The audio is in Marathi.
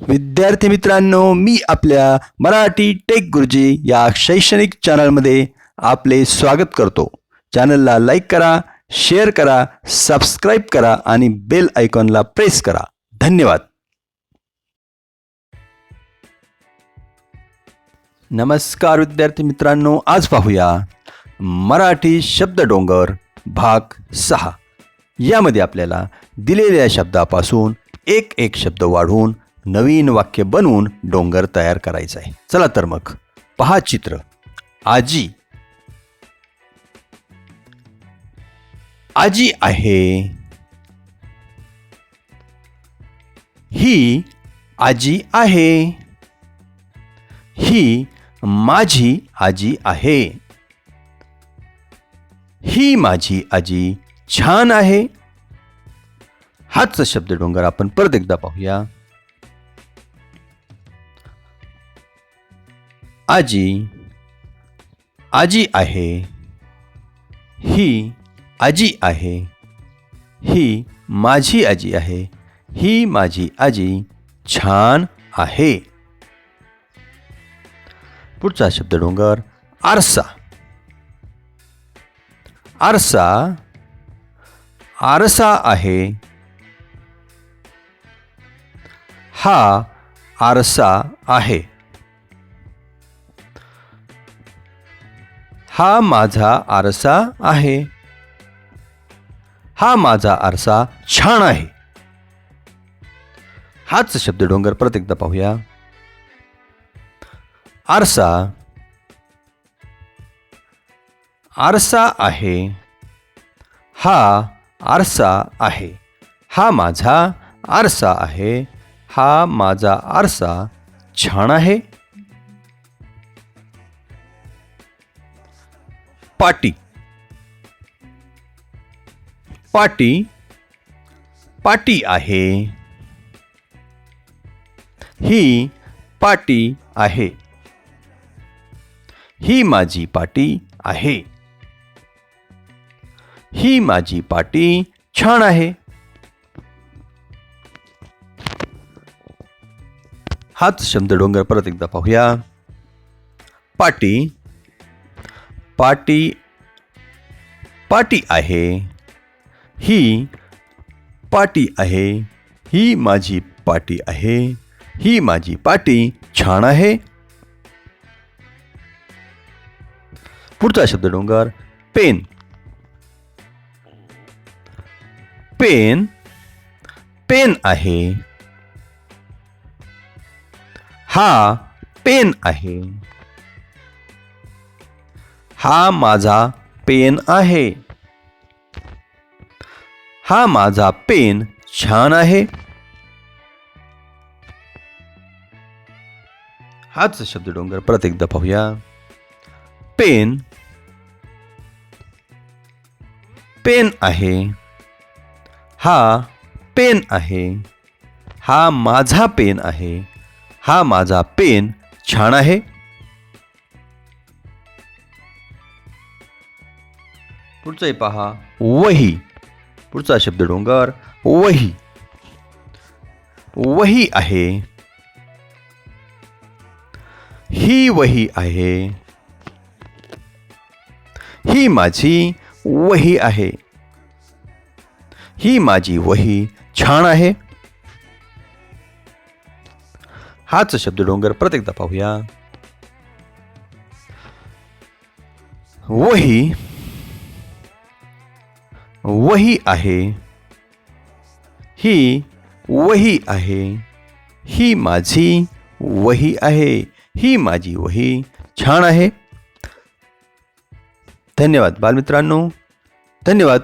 विद्यार्थी मित्रांनो मी आपल्या मराठी टेक गुरुजी या शैक्षणिक चॅनलमध्ये आपले स्वागत करतो. चॅनलला लाईक करा शेअर करा सबस्क्राईब करा आणि बेल आयकॉनला प्रेस करा. धन्यवाद. नमस्कार विद्यार्थी मित्रांनो आज पाहूया मराठी शब्द डोंगर भाग सहा. यामध्ये आपल्याला दिलेल्या शब्दापासून एक एक शब्द वाढवून नवीन वाक्य बनवून डोंगर तयार करायचा आहे. चला तर मग पहा चित्र. आजी. आजी आहे. ही आजी आहे. ही माझी आजी आहे. ही माझी आजी छान आहे. हाच शब्द डोंगर आपण परत एकदा पाहूया. आजी आजी आहे ही आजी आहे ही माझी आजी आहे ही माझी आजी छान आहे. पुढचा शब्द डोंगर आरसा. आरसा आरसा आहे. हा आरसा आहे. हा माझा आरसा आहे. हा माझा आरसा छान आहे. हाच शब्द डोंगर परत एकदा पाहूया. आरसा. आरसा आहे. हा आरसा आहे. हा माझा आरसा आहे. हा माझा आरसा छान आहे. पाटी. पाटी पाटी आहे. ही पाटी आहे. ही माझी पाटी आहे. ही माझी पाटी छान आहे. हाच शब्द डोंगर परत एकदा पाहूया. पाटी पाटी पाटी आहे. ही पाटी आहे. ही माझी पाटी आहे. ही माझी पाटी छान आहे. पुढचा शब्द डोंगर पेन. पेन पेन आहे. हा पेन आहे. हा माझा पेन आहे. हा माझा पेन छान आहे. हाच शब्द डोंगर परत एकदा पाहूया. पेन पेन आहे. हा पेन आहे. हा माझा पेन आहे. हा माझा पेन छान आहे. पुढचंही पहा. वही. पुढचा शब्द डोंगर. वही. वही आहे. ही वही आहे. ही माझी वही आहे. ही माझी वही छान आहे. हाच शब्द डोंगर. परत एकदा पाहूया. वही. वही आहे ही वही आहे ही माझी वही आहे ही माझी वही. छान आहे. धन्यवाद बालमित्रांनो. धन्यवाद.